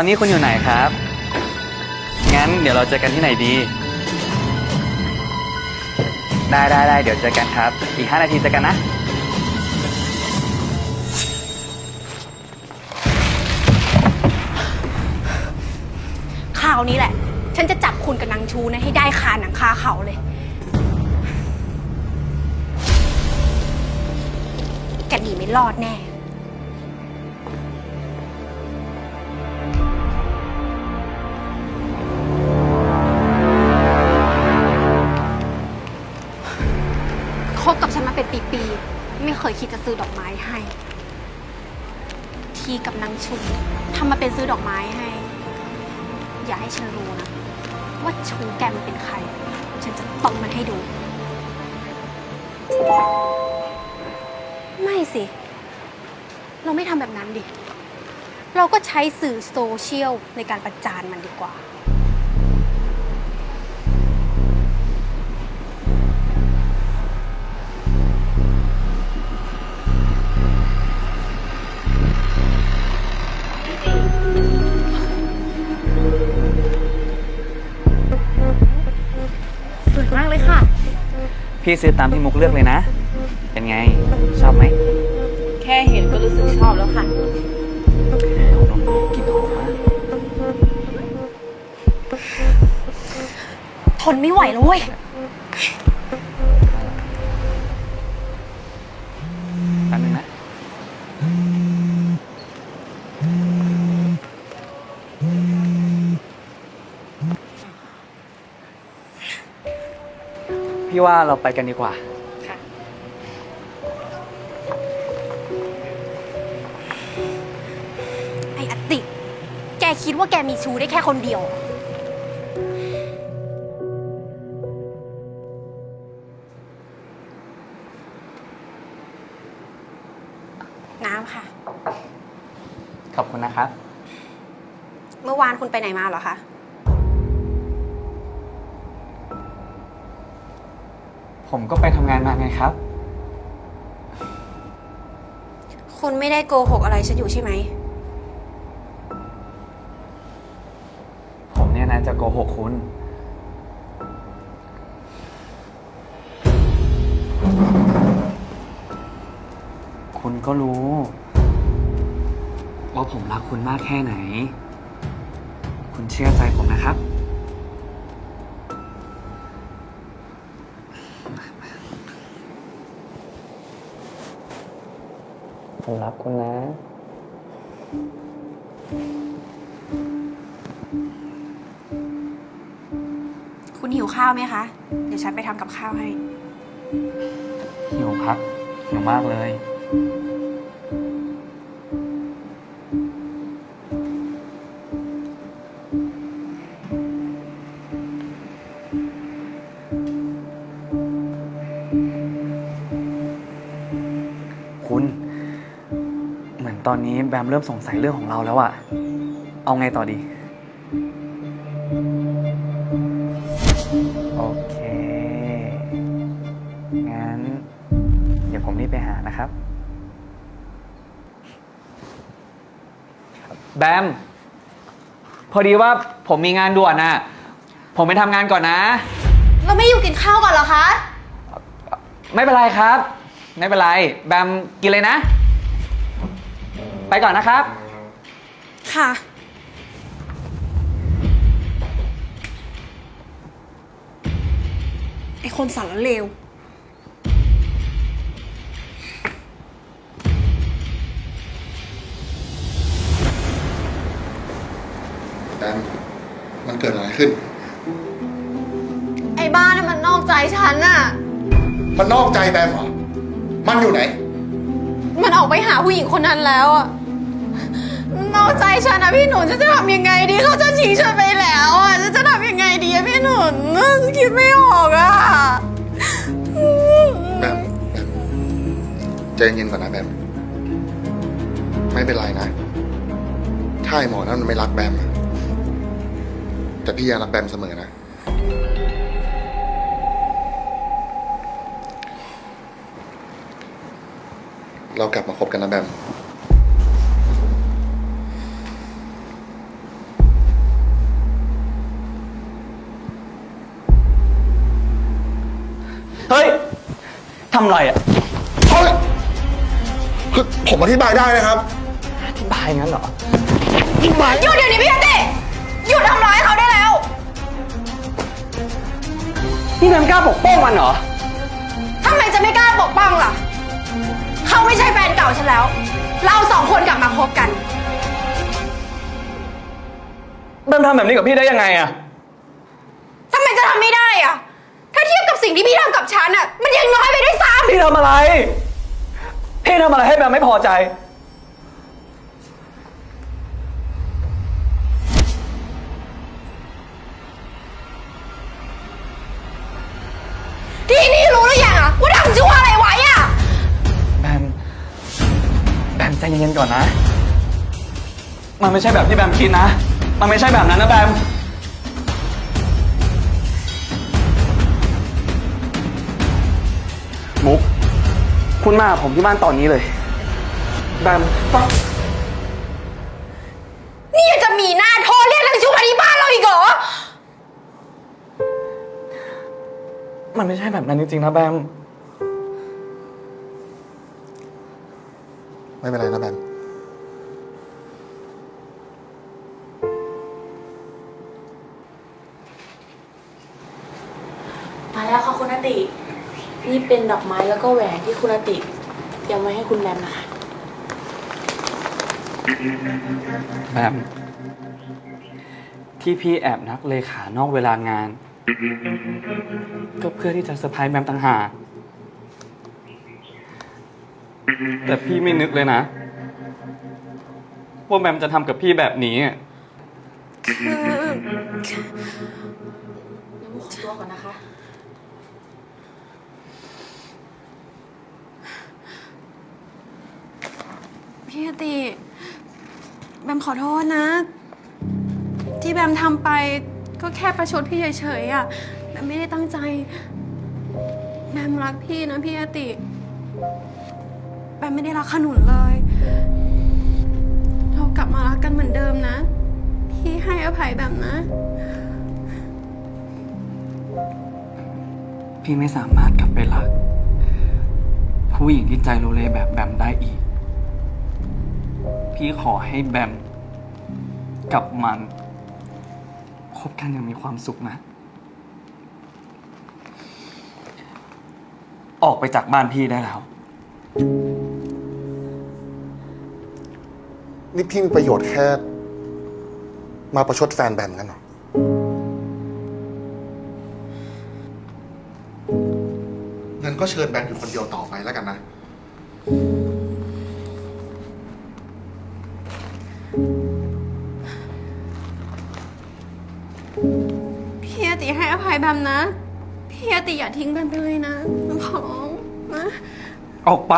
ตอนนี้คุณอยู่ไหนครับ งั้นเดี๋ยวเราเจอกันที่ไหนดี ได้ได้ได้เดี๋ยวเจอกันครับ อีก 5 นาทีเจอกันนะ คราวนี้แหละ ฉันจะจับคุณกับนางชูนะให้ได้คาหนังคาเขาเลย แกหนีไม่รอดแน่ เป็นปีๆ ไม่เคยคิดจะซื้อดอกไม้ให้ ทีกับนางชูทำมาเป็นซื้อดอกไม้ให้ อย่าให้ฉันรู้นะ ว่าชูแกมันเป็นใคร ฉันจะตบมันให้ดู ไม่สิ เราไม่ทำแบบนั้นดิ เราก็ใช้สื่อโซเชียลในการประจานมันดีกว่า พี่ซื้อตามที่มุกเลือกเลยนะ เป็นไง ชอบไหมแค่เห็นก็รู้สึกชอบแล้วค่ะเอาดมกลิ่นหอมมากทนไม่ไหวแล้วเว้ย พี่ว่าเราไปกันดีกว่าไอ้อติ แกคิดว่าแกมีชูได้แค่คนเดียว น้ำค่ะ ขอบคุณนะครับ เมื่อวานคุณไปไหนมาเหรอคะ ผมก็ไปทำงานมาไงครับ คุณไม่ได้โกหกอะไรฉันอยู่ใช่ไหม ผมเนี่ยนะจะโกหกคุณ คุณก็รู้ ว่าผมรักคุณมากแค่ไหน คุณเชื่อใจผมนะครับ ผมรักคุณนะ คุณหิวข้าวไหมคะ เดี๋ยวฉันไปทำกับข้าวให้ หิวครับหิวมากเลย ตอนนี้แบมเริ่มสงสัยเรื่องของเราแล้วอะเอาไงต่อดี โอเค งั้น เดี๋ยวผมรีบไปหานะครับ แบม พอดีว่าผมมีงานด่วนน่ะ ผมไปทำงานก่อนนะ เราไม่อยู่กินข้าวก่อนเหรอคะ ไม่เป็นไรครับ ไม่เป็นไร แบมกินเลยนะ ไปก่อนนะครับ ค่ะ ไอคนสารเลวแบมมันเกิดอะไรขึ้น ไอ้บ้านน่ะมันนอกใจฉันน่ะ มันนอกใจแบมเหรอ มันอยู่ไหน มันออกไปหาผู้หญิงคนนั้นแล้วอะ นอกใจฉันนะพี่หนุนฉันจะทำยังไงดีเขาจะทิ้งฉันไปแล้วอะฉันจะทำยังไงดีอะพี่หนุนคิดไม่ออกอะแบมแบมใจเย็นก่อนนะแบมไม่เป็นไรนะ ถ้าไอหมอนั่นมันไม่รักแบมอะแต่พี่ยังรักแบมเสมอนะ เรากลับมาคบกันนะแบม ทำไรอะเฮ้ยคือผมอธิบายได้นะครับ อธิบายงั้นเหรอหยุดเดี๋ยวนี้พี่อาติหยุดทำร้ายเขาได้แล้ว นี่แบมกล้าปกป้องมันเหรอ ทำไมจะไม่กล้าปกป้องล่ะ เขาไม่ใช่แฟนเก่าฉันแล้ว เราสองคนกลับมาคบกันแบมทำแบบนี้กับพี่ได้ยังไงอะ ทำไมจะทำไม่ได้อะถ้าเทียบกับ สิ่งที่พี่ทำกับฉันอะมันยังน้อยไปด้วยซ้พี่ทำอะไร พี่ทำอะไรให้แบมไม่พอใจำที่นี่รู้หรือยังอะว่าทำชั่วอะไรไว้อะแบม แบมใจเย็นๆก่อนนะ มันไม่ใช่แบบที่แบมคิดนะ มันไม่ใช่แบบนั้นนะแบมมุ คุณมากับผมที่บ้านตอนนี้เลยแบมฟังนี่ยังจะมีหน้าโทรเรียกนางชั่วมาที่บ้านเราอีกเหรอ มันไม่ใช่แบบนั้นจริงๆนะแบม ไม่เป็นไรนะแบม มาแล้วค่ะคุณอาติ นี่เป็นดอกไม้แล้วก็แหวนที่คุณอาติเตรียมไว้ให้คุณแบมนะคะ แบมที่พี่แอบนักเลขานอกเวลางาน ก็เพื่อที่จะเซอร์ไพรส์แบมต่างหากแต่พี่ไม่นึกเลยนะ ว่าแบมจะทำกับพี่แบบนี้อะคือ เดี๋ยวมุกขอตัวก่อนนะคะ พี่อติแบมขอโทษนะ ที่แบมทำไปก็แค่ประชดพี่เฉยๆอะแบมไม่ได้ตั้งใจ แบมรักพี่นะพี่อติ แบมไม่ได้รักขนุนเลย เรากลับมารักกันเหมือนเดิมนะ พี่ให้อภัยแบมนะ พี่ไม่สามารถกลับไปรัก ผู้หญิงที่ใจโลเลแบบแบมได้อีก พี่ขอให้แบมกับมันคบกันอย่างมีความสุขนะ ออกไปจากบ้านพี่ได้แล้ว นี่พี่มีประโยชน์แค่ มาประชดแฟนแบมกันเหรอเงินก็เชิญแบมอยู่คนเดียวต่อไปแล้วกันนะ ภัยแบมนะ พี่อติอย่าทิ้งแบมไปเลยนะขอร้องนะ ออกไป